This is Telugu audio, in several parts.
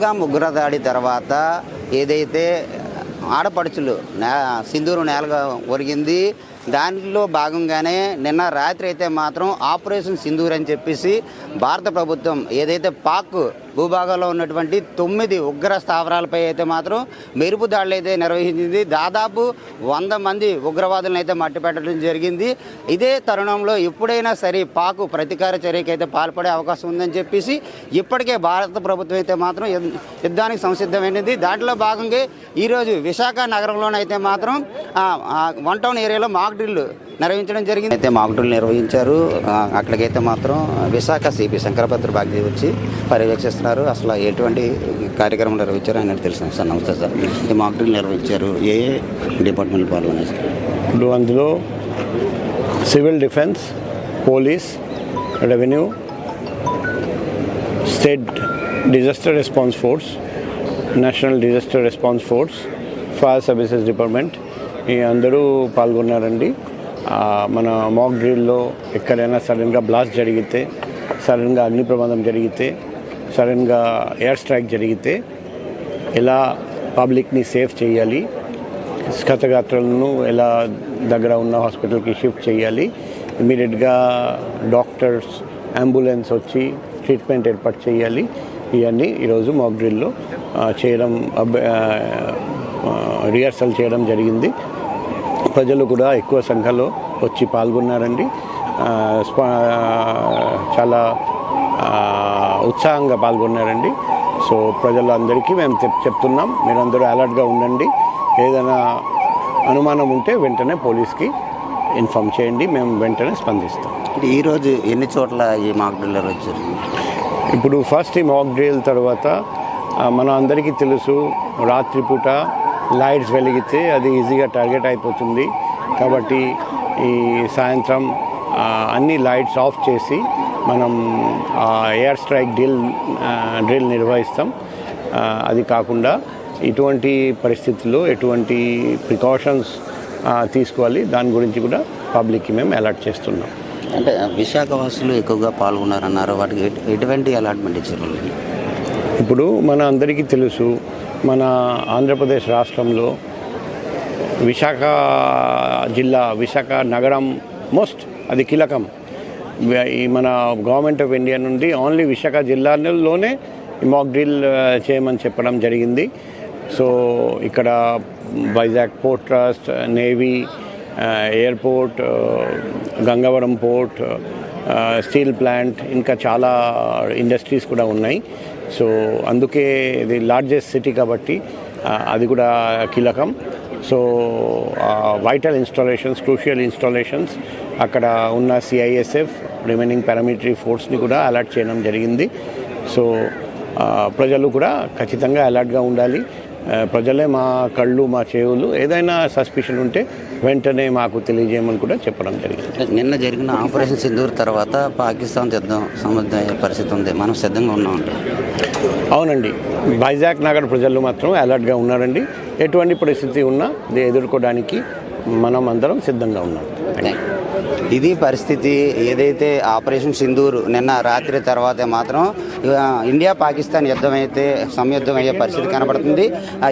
పెహల్గాం ఉగ్రదాడి తర్వాత ఏదైతే ఆడపడుచులు నే సింధూరు నేలగా ఒరిగింది దానిలో భాగంగానే నిన్న రాత్రి అయితే మాత్రం ఆపరేషన్ సింధూర్ అని చెప్పేసి భారత ప్రభుత్వం ఏదైతే పాక్ భూభాగంలో ఉన్నటువంటి తొమ్మిది ఉగ్ర స్థావరాలపై అయితే మాత్రం మెరుపు దాడులు అయితే నిర్వహించింది. దాదాపు వంద మంది ఉగ్రవాదులను అయితే మట్టిపెట్టడం జరిగింది. ఇదే తరుణంలో ఎప్పుడైనా సరే పాకు ప్రతీకార చర్యకి అయితే పాల్పడే అవకాశం ఉందని చెప్పేసి ఇప్పటికే భారత ప్రభుత్వం అయితే మాత్రం యుద్ధానికి సంసిద్ధమైనది దాంట్లో భాగంగా ఈరోజు విశాఖ నగరంలోనైతే మాత్రం వన్ టౌన్ ఏరియాలో మాక్ డ్రిల్ నిర్వహించడం జరిగింది. అయితే మాక్ డ్రిల్ నిర్వహించారు అక్కడికైతే మాత్రం విశాఖ సిపి శంకరపత్రి బాగ్జీ వచ్చి పర్యవేక్షిస్తున్నారు. అసలు ఎటువంటి కార్యక్రమం నిర్వహించారు అని తెలుసు సార్ నమస్తే సార్. ఈ మాక్ డ్రిల్ నిర్వహించారు. ఏ డిపార్ట్మెంట్ పాల్గొన్నారు ఇప్పుడు అందులో civil defence police revenue state disaster response force national disaster response force fire services department అందరూ పాల్గొన్నారండి. మన మాక్ డ్రిల్లో ఎక్కడైనా సడన్గా బ్లాస్ట్ జరిగితే సడన్గా అగ్ని ప్రమాదం జరిగితే సడన్గా ఎయిర్ స్ట్రైక్ జరిగితే ఎలా పబ్లిక్ని సేఫ్ చేయాలి క్షతగాత్రులను ఎలా దగ్గర ఉన్న హాస్పిటల్కి షిఫ్ట్ చేయాలి ఇమీడియట్గా డాక్టర్స్ అంబులెన్స్ వచ్చి ట్రీట్మెంట్ ఏర్పాటు చేయాలి ఇవన్నీ ఈరోజు మాక్ డ్రిల్లో చేయడం రిహార్సల్ చేయడం జరిగింది. ప్రజలు కూడా ఎక్కువ సంఖ్యలో వచ్చి పాల్గొన్నారండి. చాలా ఉత్సాహంగా పాల్గొన్నారండి. సో ప్రజలందరికీ మేము చెప్- చెప్తున్నాం. మీరందరూ అలర్ట్గా ఉండండి. ఏదైనా అనుమానం ఉంటే వెంటనే పోలీస్కి ఇన్ఫామ్ చేయండి. మేము వెంటనే స్పందిస్తాం. ఈరోజు ఎన్ని చోట్ల ఈ మాక్ డ్రిల్ నిర్వహించారు ఇప్పుడు ఫస్ట్ ఈ మాక్ డ్రిల్ తర్వాత మన అందరికీ తెలుసు రాత్రిపూట లైట్స్ వెలిగితే అది ఈజీగా టార్గెట్ అయిపోతుంది. కాబట్టి ఈ సాయంత్రం అన్ని లైట్స్ ఆఫ్ చేసి మనం ఎయిర్ స్ట్రైక్ డ్రిల్ డ్రిల్ నిర్వహిస్తాం. అది కాకుండా ఇటువంటి పరిస్థితుల్లో ఎటువంటి ప్రికాషన్స్ తీసుకోవాలి. దాని గురించి కూడా పబ్లిక్కి మేము అలర్ట్ చేస్తున్నాం. అంటే విశాఖ వాసులు ఎక్కువగా పాల్గొన్నారన్నారు. వాటికి ఎటు- ఎటువంటి అలాట్మెంట్ ఇచ్చారు? ఇప్పుడు మన అందరికీ తెలుసు మన ఆంధ్రప్రదేశ్ రాష్ట్రంలో విశాఖ జిల్లా విశాఖ నగరం మోస్ట్ అది కీలకం. ఈ మన గవర్నమెంట్ ఆఫ్ ఇండియా నుండి ఓన్లీ విశాఖ జిల్లాలోనే మాక్ డ్రిల్ చేయమని చెప్పడం జరిగింది. సో ఇక్కడ Vizag port trust navy airport Gangavaram port steel plant ఇంకా చాలా ఇండస్ట్రీస్ కూడా ఉన్నాయి. సో అందుకే ఇది లార్జెస్ట్ సిటీ కాబట్టి అది కూడా కీలకం. So vital installations crucial installations అక్కడ ఉన్న సిఐఎస్ఎఫ్ రిమైనింగ్ పారామిలిటరీ ఫోర్స్ని కూడా అలర్ట్ చేయడం జరిగింది. సో ప్రజలు కూడా ఖచ్చితంగా అలర్ట్గా ఉండాలి. ప్రజలే మా కళ్ళు మా చెవులు ఏదైనా సస్పిషన్ ఉంటే వెంటనే మాకు తెలియజేయమని కూడా చెప్పడం జరిగింది. నిన్న జరిగిన ఆపరేషన్ సింధూర్ తర్వాత పాకిస్తాన్ సిద్ధం సమర్థ పరిస్థితి ఉంది. మనం సిద్ధంగా ఉన్నామంట అవునండి. వైజాగ్ నగర్ ప్రజలు మాత్రం అలర్ట్గా ఉన్నారండి. ఎటువంటి పరిస్థితి ఉన్నా ఎదుర్కోవడానికి మనం అందరం సిద్ధంగా ఉన్నాం. ఇది పరిస్థితి ఏదైతే ఆపరేషన్ సింధూర్ నిన్న రాత్రి తర్వాత మాత్రం ఇండియా పాకిస్తాన్ యుద్ధం అయితే సంయుద్ధం అయ్యే పరిస్థితి కనబడుతుంది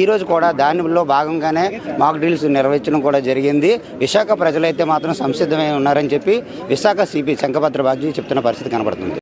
ఈరోజు కూడా దానిలో భాగంగానే మాక్ డ్రిల్స్ నిర్వహించడం కూడా జరిగింది. విశాఖ ప్రజలైతే మాత్రం సంసిద్ధమై ఉన్నారని చెప్పి విశాఖ సిపి శంఖభద్ర బాగ్జీ చెప్తున్న పరిస్థితి కనబడుతుంది.